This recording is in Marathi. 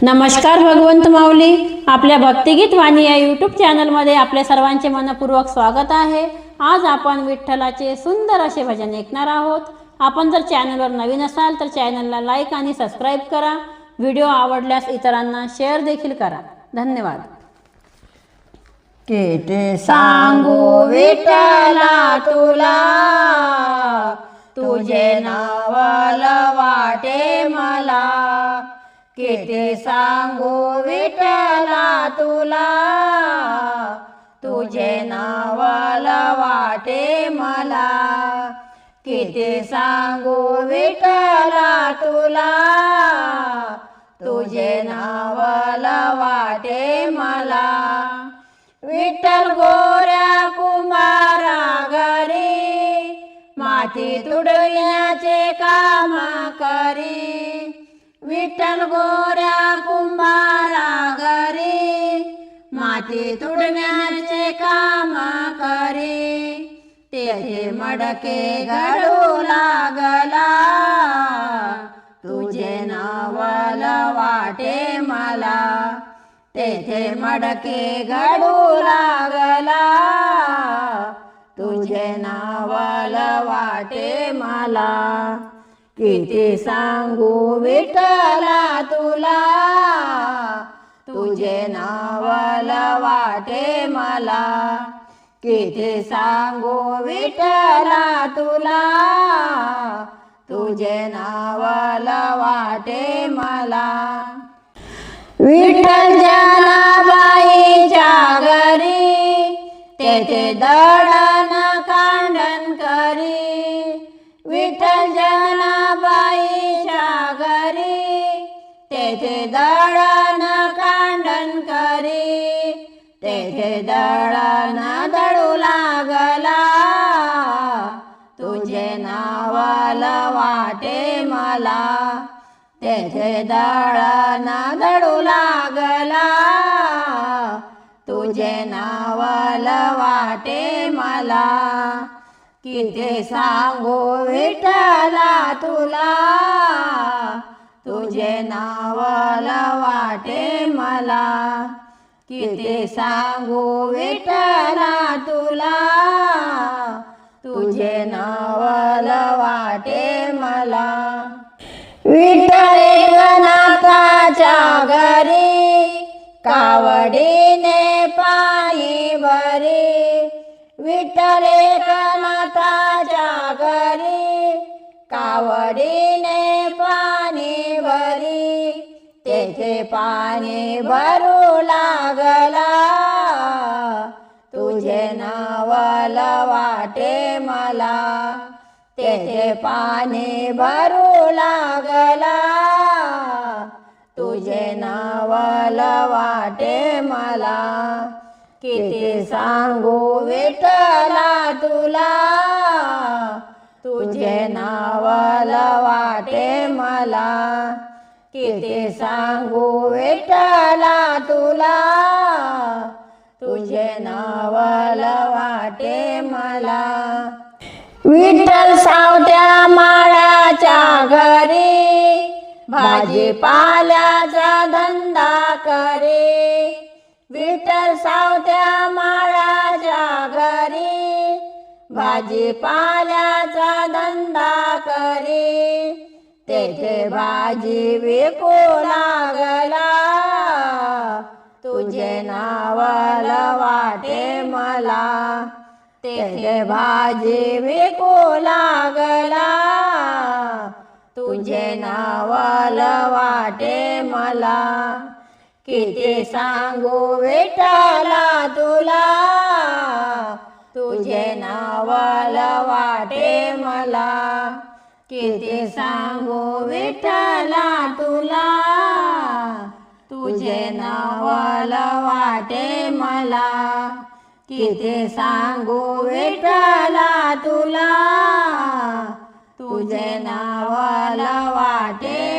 नमस्कार भगवंत माऊली. आपल्या भक्तिगीत वाणी या यूट्यूब चॅनलमध्ये आपल्या सर्वांचे मनपूर्वक स्वागत आहे. आज आपण विठ्ठलाचे सुंदर असे भजन ऐकणार आहोत. आपण जर चॅनलवर नवीन असाल तर चॅनलला लाईक आणि सबस्क्राईब करा. व्हिडिओ आवडल्यास इतरांना शेअर देखील करा. धन्यवाद. किती सांगू विठ्ठला तुला. तुझे नावाल किती सांगू विठला तुला? तुझे नावाल वाटे मला. किती सांगू विठला तुला? तुझे नावाल वाटे मला. विठ्ठल गोऱ्या कुमारा घरी माती तुडविण्याचे काम करी. विठ्ठल गोऱ्या कुंभारा घरी माती तुडण्याचे काम करे. तेथे मडके घडू लागला तुझे नावल वाटे मला. तेथे मडके घडू लागला तुझे नावल वाटे मला. किती सांगू विठला तुला. तुझे नावल वाटे मला. किती सांगू विठला तुला. तुझे नावल वाटे मला. विठ्ठल जनाबाईच्या घरी तेथे दड तेथे दळू लागला. तुझे नावल वाटे मला. तेथे दळण दळू लागला. तुझे नावल वाटे मला. किती सांगू विठला तुला. तुझे नावल वाटे मला. किती सांगू विठ्ठला तुला. तुझे नावल वाटे मला. विठ्ठले गणाताच्या घरी. कावडीने पायी भरी. विठ्ठले गणाताच्या घरी. कावडीने पाणी भरी. तेथे पाणी भरू लागला. तेथे पाणी भरू लागला. तुझे नावल वाटे मला. किती सांगू विठला तुला. तुझे नावल वाटे मला. किती सांगू विठला तुला. तुझे नावल वाटे मला. विठ्ठल सावत्या माळाच्या घरी भाजीपाल्याचा धंदा करे. विठ्ठल सावत्या माळाच्या घरी भाजीपाल्याचा धंदा करे. तेथे भाजी विकू लागला तुझे नावल वाटे मला. तेथे भाजी विकू लागला. तुझे नावल वाटे मला. किती सांगू विठ्ठला तुला. तुझे नावल वाटे मला. किती सांगू विठ्ठला तुला. तुझे नावल वाटे मला. किती सांगू विठला तुला? तुझे नावाला वाटे